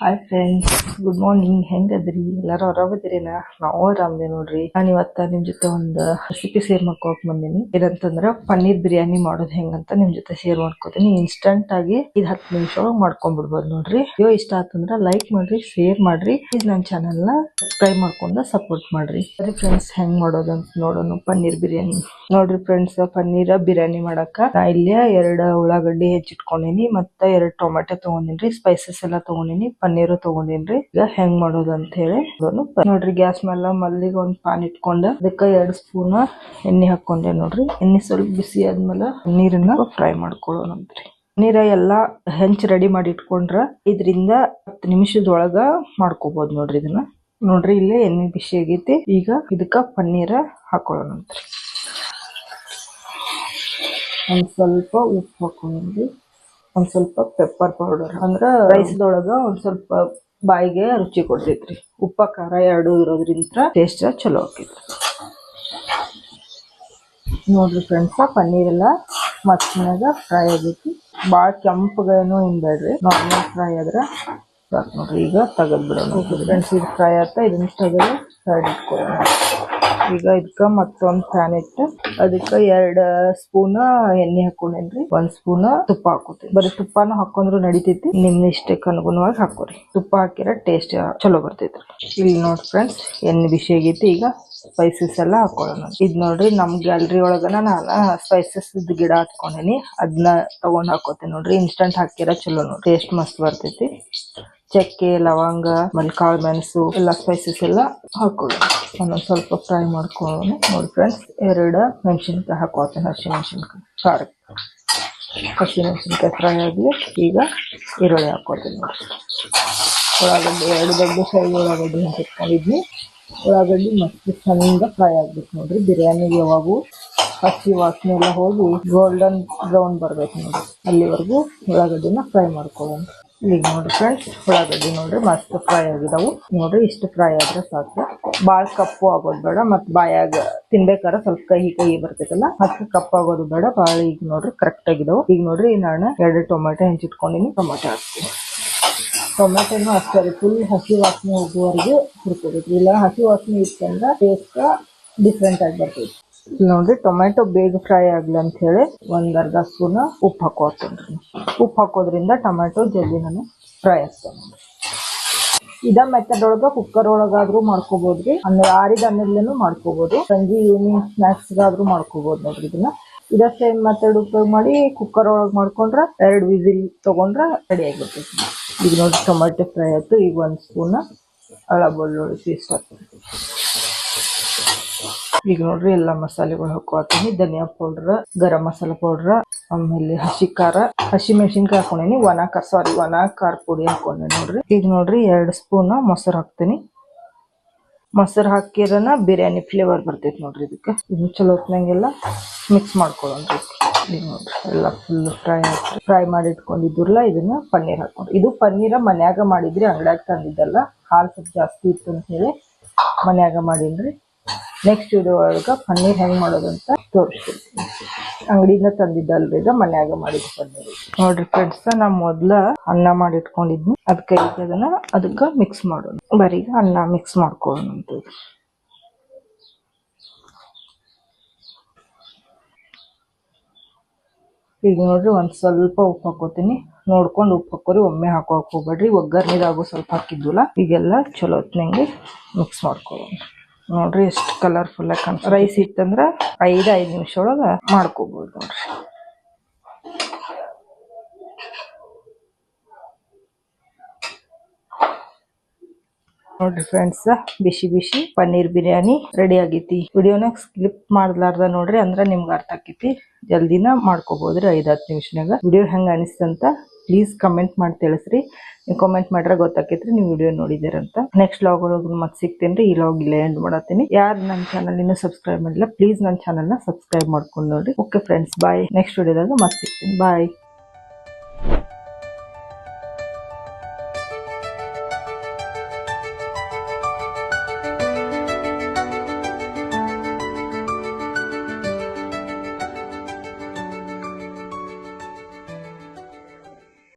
Hi friends good morning ಹೆಂಗದ್ರಿ? ಎಲ್ಲಾರು ಆರಾಮದಿರೇನ ನಾವು ಆರಾಮದೆ ನೋಡ್ರಿ. ನಾನು ಇವತ್ತ ನಿಮ್ ಜೊತೆ ಒಂದು ರೆಸಿಪಿ ಶೇರ್ ಮಾಡ್ಕೊಕ್ ಬಂದೀನಿ. ಏನಂತಂದ್ರ ಪನ್ನೀರ್ ಬಿರಿಯಾನಿ ಮಾಡೋದು ಹೆಂಗಂತ ನಿಮ್ ಜೊತೆ ಶೇರ್ ಮಾಡ್ಕೋತೀನಿ. ಇನ್ಸ್ಟಂಟ್ ಆಗಿ ಇದ್ ಹತ್ತು ನಿಮಿಷ ಒಳಗ್ ಮಾಡ್ಕೊಂಡ್ಬಿಡ್ಬೋದು ನೋಡ್ರಿ. ಯೋ ಇಷ್ಟ ಆತಂದ್ರ ಲೈಕ್ ಮಾಡ್ರಿ ಶೇರ್ ಮಾಡ್ರಿ. ಪ್ಲೀಸ್ ನನ್ನ ಚಾನಲ್ನ ಸಬ್ಸ್ಕ್ರೈಬ್ ಮಾಡ್ಕೊಂಡ ಸಪೋರ್ಟ್ ಮಾಡ್ರಿ. ಸರಿ ಫ್ರೆಂಡ್ಸ್ ಹೆಂಗ್ ಮಾಡೋದಂತ ನೋಡೋಣ. ಪನ್ನೀರ್ ಬಿರಿಯಾನಿ. ನೋಡ್ರಿ ಫ್ರೆಂಡ್ಸ್ ಪನ್ನೀರ್ ಬಿರಿಯಾನಿ ಮಾಡಾಕ ನಾ ಇಲ್ಲೇ ಎರಡು ಉಳ್ಳಾಗಡ್ಡಿ ಹೆಚ್ಚಿಟ್ಕೊಂಡಿನಿ ಮತ್ತ ಎರಡ್ ಟೊಮೆಟೊ ತಗೊಂಡಿನ್ರಿ ಸ್ಪೈಸಸ್ ಎಲ್ಲಾ ತಗೊಂಡಿನಿ. ಪನ್ನೀರ್ ತಗೊಂಡಿನ್ರಿ. ಈಗ ಹೆಂಗ್ ಮಾಡೋದು ಅಂತ ಹೇಳಿ. ನೋಡ್ರಿ, ಗ್ಯಾಸ್ ಮೇಲೆ ಮಲ್ಲಿಗೆ ಒಂದ್ ಪಾನ್ ಇಟ್ಕೊಂಡ ಅದಕ್ಕ ಎರಡ್ ಸ್ಪೂನ್ ಎಣ್ಣೆ ಹಾಕೊಂಡೆ ನೋಡ್ರಿ. ಎಣ್ಣೆ ಸ್ವಲ್ಪ ಬಿಸಿ ಆದ್ಮೇಲೆ ನೀರನ್ನ ಫ್ರೈ ಮಾಡ್ಕೊಳ್ಳೋಣಂತ್ರಿ ನೀರ ಎಲ್ಲಾ ಹೆಂಚ್ ರೆಡಿ ಮಾಡಿ ಇಟ್ಕೊಂಡ್ರ ಇದ್ರಿಂದ ಹತ್ತು ನಿಮಿಷದೊಳಗ ಮಾಡ್ಕೋಬಹುದು ನೋಡ್ರಿ ಇದನ್ನ. ನೋಡ್ರಿ, ಇಲ್ಲೇ ಎಣ್ಣೆ ಬಿಸಿ ಆಗೈತಿ. ಈಗ ಇದಕ್ಕ ಪನ್ನೀರ ಹಾಕೊಳ್ಳೋಣಂತ್ರಿ ಒಂದ್ ಸ್ವಲ್ಪ ಉಪ್ಪು ಹಾಕೊಂಡ್ರಿ ಒಂದ್ ಸ್ವಲ್ಪ ಪೆಪ್ಪರ್ ಪೌಡರ್ ಅಂದ್ರ ರೈಸ್ದೊಳಗ ಒಂದ್ ಸ್ವಲ್ಪ ಬಾಯಿಗೆ ರುಚಿ ಕೊಡ್ತೈತ್ರಿ. ಉಪ್ಪ, ಖಾರ ಎರಡು ಇರೋದ್ರಿಂದ ಟೇಸ್ಟ್ ಚಲೋ ಆಕೈತಿ ನೋಡ್ರಿ ಫ್ರೆಂಡ್ಸ್ ಪನ್ನೀರ್ ಎಲ್ಲ ಮಸ್ತಿನಾಗ ಫ್ರೈ ಆಗೈತಿ. ಭಾಳ ಕೆಂಪಗೇನು ಏನು ಬೇಡ್ರಿ ನಾರ್ಮಲ್ ಫ್ರೈ ಆದ್ರೆ. ಸಾಕು ನೋಡ್ರಿ. ಈಗ ತೆಗೆದ್ಬಿಡೋಣ ಫ್ರೆಂಡ್ಸ್ ಇದು ಫ್ರೈ ಆತ ಇದನ್ನ ತೆಗೆದು ಸೈಡ್ ಇಟ್ಕೊಳ್ಳೋಣ ಈಗ ಇದಕ್ಕೆ ಮತ್ತೊಂದು ಪ್ಯಾನ್ ಇಟ್ಟು ಅದಕ್ಕೆ ಎರಡು ಸ್ಪೂನ್ ಎಣ್ಣೆ ಹಾಕೊಂಡೇನ್ರಿ ಒಂದ್ ಸ್ಪೂನ್ ತುಪ್ಪ ಹಾಕೋತೀನಿ ಬರೀ ತುಪ್ಪನ ಹಾಕೊಂಡ್ರು ನಡಿತೈತಿ. ನಿಮ್ಮ ಇಷ್ಟಕ್ಕೆ ಅನುಗುಣವಾಗಿ ಹಾಕೋರಿ ತುಪ್ಪ ಹಾಕಿರ ಟೇಸ್ಟ್ ಚಲೋ ಬರ್ತೈತಿ ಇಲ್ಲಿ ನೋಡಿ ಫ್ರೆಂಡ್ಸ್ ಎಣ್ಣೆ ಬಿಸಿ ಆಗೈತಿ. ಈಗ ಸ್ಪೈಸಸ್ ಎಲ್ಲ ಹಾಕೊಳ್ಳೋಣ ಇದ್ ನೋಡ್ರಿ ನಮ್ ಗ್ಯಾಲರಿ ಒಳಗನ ನಾನು ಸ್ಪೈಸಸ್ ಗಿಡ ಹಾಕೊಂಡೇನಿ ಅದನ್ನ ತಗೊಂಡ್ ಹಾಕೋತೀನಿ ನೋಡ್ರಿ. ಇನ್ಸ್ಟಂಟ್ ಹಾಕಿರ ಚಲೋ ನೋಡ್ರಿ. ಟೇಸ್ಟ್ ಮಸ್ತ್ ಬರ್ತೈತಿ. ಚಕ್ಕೆ, ಲವಂಗ ಆಮೇಲೆ ಕಾಳು ಮೆಣಸು, ಎಲ್ಲ ಸ್ಪೈಸಸ್ ಎಲ್ಲ ಹಾಕೊಳ್ಳೋಣ. ಒಂದೊಂದ್ ಸ್ವಲ್ಪ ಫ್ರೈ ಮಾಡ್ಕೊಳ್ಳೋಣ. ನೋಡಿ ಫ್ರೆಂಡ್ಸ್ ಎರಡು ಮೆಣಸಿನ್ಕಾಯಿ ಹಾಕೋತೇನೆ ಹಸಿ ಮೆಣಸಿನ್ಕಾಯಿ ಖಾರಕ್ಕೆ ಹಸಿ ಮೆಣಸಿನ್ಕಾಯಿ ಫ್ರೈ ಆಗಲಿ ಈಗ ಈರುಳ್ಳಿ ಹಾಕೋತೀನಿ ನೋಡಿ. ಉಳ್ಳಾಗಡ್ಡಿ, ಎರಡು ದೊಡ್ಡ ಸೈಜ್ ಉಳ್ಳಾಗಡ್ಡಿ ಹಾಕಿಟ್ಕೊಂಡಿದ್ನಿ ಉಳ್ಳಾಗಡ್ಡಿ ಮಸ್ತ್ ಚೆನ್ನಿಂದ ಫ್ರೈ ಆಗ್ಬೇಕು ನೋಡ್ರಿ. ಬಿರಿಯಾನಿಗೆ ಯಾವಾಗೂ ಹಸಿ ವಾಸನೆ ಎಲ್ಲ ಹೋಗಿ ಗೋಲ್ಡನ್ ಬ್ರೌನ್ ಬರ್ಬೇಕು ನೋಡ್ರಿ. ಅಲ್ಲಿವರೆಗೂ ಉಳ್ಳಾಗಡ್ಡಿನ ಫ್ರೈ ಮಾಡ್ಕೊಳ್ಳೋಣ. ಈಗ ನೋಡ್ರಿ ಫ್ರೆಂಡ್ಸ್ ಉಳ್ಳಾಗಡ್ಡಿ ನೋಡ್ರಿ ಮಸ್ತ್ ಫ್ರೈ ಆಗಿದಾವು. ನೋಡ್ರಿ ಇಷ್ಟು ಫ್ರೈ ಆದ್ರೆ ಸಾಕು. ಭಾಳ ಕಪ್ಪು ಆಗೋದು ಬೇಡ ಮತ್ ಬಾಯಾಗ ತಿನ್ಬೇಕಾರ ಸ್ವಲ್ಪ ಕಹಿ ಕಹಿ ಬರ್ತೈತಲ್ಲ ಅದಕ್ಕೆ ಕಪ್ಪು ಆಗೋದು ಬೇಡ. ಬಾಳ ಈಗ ನೋಡ್ರಿ ಕರೆಕ್ಟ್ ಆಗಿದಾವು. ಈಗ ನೋಡ್ರಿ ನಾನು ಎರಡು ಟೊಮೆಟೊ ಹೆಂಚಿಟ್ಕೊಂಡಿನಿ. ಟೊಮೆಟೊ ಹಾಕ್ತೀನಿ. ಟೊಮೆಟೊನು ಅಷ್ಟೇ ಫುಲ್ ಹಸಿ ವಾಸನೆ ಹೋಗುವವರೆಗೆ ಹುರ್ಕೋಬೇಕು. ಇಲ್ಲ, ಹಸಿ ವಾಸನೆ ಇತ್ತಂದ್ರೆ ಟೇಸ್ಟ್ ಡಿಫ್ರೆಂಟ್ ಆಗಿ ಬರ್ತೈತಿ. ನೋಡ್ರಿ ಟೊಮೆಟೊ ಬೇಗ ಫ್ರೈ ಆಗ್ಲಿ ಅಂತ ಹೇಳಿ ಒಂದ್ ಅರ್ಧ ಸ್ಪೂನ್ ಉಪ್ಪು ಹಾಕೋತೀನಿ ಉಪ್ಪು ಹಾಕೋದ್ರಿಂದ ಟೊಮೆಟೊ ಜಲ್ದಿ ನಾನು ಫ್ರೈ ಆಗ್ತಾನೆ ಇದ ಮೆಥಡ್ ಒಳಗ ಕುಕ್ಕರ್ ಒಳಗಾದ್ರೂ ಮಾಡ್ಕೋಬಹುದ್ರಿ ಅಂದ್ರೆ ಆರಿದ ಅನ್ನದ್ಲೇನು ಮಾಡ್ಕೋಬಹುದು ಸಂಜೆ ಈವ್ನಿಂಗ್ ಸ್ನಾಕ್ಸ್ ಗಾದ್ರೂ ಮಾಡ್ಕೋಬಹುದು ನೋಡ್ರಿ ಇದನ್ನ. ಇದ ಸೇಮ್ ಮೆಥಡ್ ಉಪಯೋಗ ಮಾಡಿ ಕುಕ್ಕರ್ ಒಳಗ್ ಮಾಡ್ಕೊಂಡ್ರ ಎರಡ್ ವಿಸಿಲ್ ತಗೊಂಡ್ರ ರೆಡಿ ಆಗಿರ್ತೈತಿ. ಈಗ ನೋಡ್ರಿ ಟೊಮೆಟೊ ಫ್ರೈ ಆಯ್ತು. ಈಗ ಒಂದ್ ಸ್ಪೂನ್ ಅಳ ಬೆಳ್ಳುಳ್ಳಿ ಪೇಸ್ಟ್ ಹಾಕ್ತೀನಿ. ಈಗ ನೋಡ್ರಿ ಎಲ್ಲಾ ಮಸಾಲೆಗಳು ಹಾಕೋತೀನಿ ಧನಿಯಾ ಪೌಡರ್ ಗರಂ ಮಸಾಲ ಪೌಡರ್ ಆಮೇಲೆ ಹಸಿ ಖಾರ. ಹಸಿ ಮೆಣಸಿನ್ಕಾಯಿ ಹಾಕೊಂಡೇನಿ, ಒಣ ಖಾರ ಸಾರಿ ಒಣ ಖಾರ ಪುಡಿ ಹಾಕೊಂಡೆ ನೋಡ್ರಿ. ಈಗ ನೋಡ್ರಿ ಎರಡು ಸ್ಪೂನ್ ಮೊಸರು ಹಾಕ್ತೀನಿ. ಮೊಸರು ಹಾಕಿರನ ಬಿರಿಯಾನಿ ಫ್ಲೇವರ್ ಬರ್ತೈತಿ ನೋಡ್ರಿ ಇದಕ್ಕೆ. ಇನ್ನು ಚಲೋ ಹೊತ್ನಂಗೆಲ್ಲ ಮಿಕ್ಸ್ ಮಾಡ್ಕೊಳ್ಳೋಣ ಈಗ ನೋಡ್ರಿ, ಎಲ್ಲ ಫುಲ್ ಫ್ರೈ ಆಯ್ತು ಫ್ರೈ ಮಾಡಿ ಇಟ್ಕೊಂಡಿದ್ರಲ್ಲ ಇದನ್ನ ಪನ್ನೀರ್ ಹಾಕೊಂಡ್ರಿ ಇದು ಪನ್ನೀರ ಮನ್ಯಾಗ ಮಾಡಿದ್ರಿ ಅಂಗಡ್ಯಾಗ ತಂದಿದ್ದಲ್ಲ, ಹಾಲು ಸ್ವಲ್ಪ ಜಾಸ್ತಿ ಇತ್ತು ಅಂತ ಹೇಳಿ ಮನ್ಯಾಗ ಮಾಡೀನ್ರಿ. ನೆಕ್ಸ್ಟ್ ವಿಡಿಯೋ ಒಳಗೆ ಪನ್ನೀರ್ ಹೆಂಗ್ ಅಂತ ತೋರಿಸ್ತೀನಿ. ಅಂಗಡಿಯಿಂದ ತಂದಿದ್ದಲ್ರಿ, ಈಗ ಮನ್ಯಾಗ ಮಾಡಿದ ಪನ್ನೀರ್. ನೋಡ್ರಿ ಫ್ರೆಂಡ್ಸ್ ನಾ ಮೊದ್ಲ ಅನ್ನ ಮಾಡಿ ಇಟ್ಕೊಂಡಿದ್ನಿ ಅದಕ್ಕೆ ಅದನ್ನ ಅದಕ್ಕ ಮಿಕ್ಸ್ ಮಾಡೋಣ ಬರೀ ಈಗ ಅನ್ನ ಮಿಕ್ಸ್ ಮಾಡ್ಕೊಳ್ಳೋಣ ಅಂತ. ಈಗ ನೋಡ್ರಿ ಒಂದ್ ಸ್ವಲ್ಪ ಉಪ್ಪು ಹಾಕೋತೀನಿ ನೋಡ್ಕೊಂಡು ಉಪ್ಪು ಹಾಕೋರಿ ಒಮ್ಮೆ ಹಾಕೋಕ್ ಹೋಗ್ಬೇಡ್ರಿ. ಒಗ್ಗರ್ನಿದಾಗು ಸ್ವಲ್ಪ ಹಾಕಿದ್ವಲ್ಲ, ಈಗೆಲ್ಲ ಚಲೋ ಹೊತ್ನಂಗೆ ಮಿಕ್ಸ್ ಮಾಡ್ಕೊಳ್ಳೋಣ. ನೋಡ್ರಿ ಎಷ್ಟು ಕಲರ್ಫುಲ್ ಆಗಿ ಕಾಣ್ತದೆ ರೈಸ್ ಇತ್ತಂದ್ರ ಐದು ಐದು ನಿಮಿಷ ಒಳಗ ಮಾಡ್ಕೋಬಹುದು ನೋಡ್ರಿ. ನೋಡ್ರಿ ಫ್ರೆಂಡ್ಸ್ ಬಿಸಿ ಬಿಸಿ ಪನ್ನೀರ್ ಬಿರಿಯಾನಿ ರೆಡಿ ಆಗೈತಿ. ವಿಡಿಯೋನ ಸ್ಕಿಪ್ ಮಾಡ್ಲಾರ್ದ ನೋಡ್ರಿ ಅಂದ್ರ ನಿಮ್ಗೆ ಅರ್ಥ ಆಕೈತಿ. ಜಲ್ದಿನ ಮಾಡ್ಕೋಬಹುದ್ರಿ ಐದ್, ಹತ್ತು ನಿಮಿಷನಾಗ ವಿಡಿಯೋ ಹೆಂಗ ಅನಿಸ್ತಂತ ಪ್ಲೀಸ್ ಕಮೆಂಟ್ ಮಾಡಿ ತಿಳಿಸ್ರಿ. ನೀವು ಕಮೆಂಟ್ ಮಾಡ್ರೆ ಗೊತ್ತಾಕೈತ್ರಿ, ನೀವು ವಿಡಿಯೋ ನೋಡಿದಿರಂತ ನೆಕ್ಸ್ಟ್ ಲಾಗ್ ಒಳಗೆ ಮತ್ತೆ ಸಿಗ್ತೇನ್ರಿ, ಈ ಲಾಗ್ ಇಲ್ಲೇ ಎಂಡ್ ಮಾಡತ್ತೀನಿ. ಯಾರು ನನ್ನ ಚಾನಲ್ ಇನ್ನೂ ಸಬ್ಸ್ಕ್ರೈಬ್ ಮಾಡಿಲ್ಲ ಪ್ಲೀಸ್ ನನ್ನ ಚಾನಲ್ನ ಸಬ್ಸ್ಕ್ರೈಬ್ ಮಾಡ್ಕೊಂಡು ನೋಡ್ರಿ. ಓಕೆ ಫ್ರೆಂಡ್ಸ್ ಬಾಯ್ ನೆಕ್ಸ್ಟ್ ವಿಡಿಯೋದಾಗ ಮತ್ತೆ ಸಿಗ್ತೀನಿ. ಬಾಯ್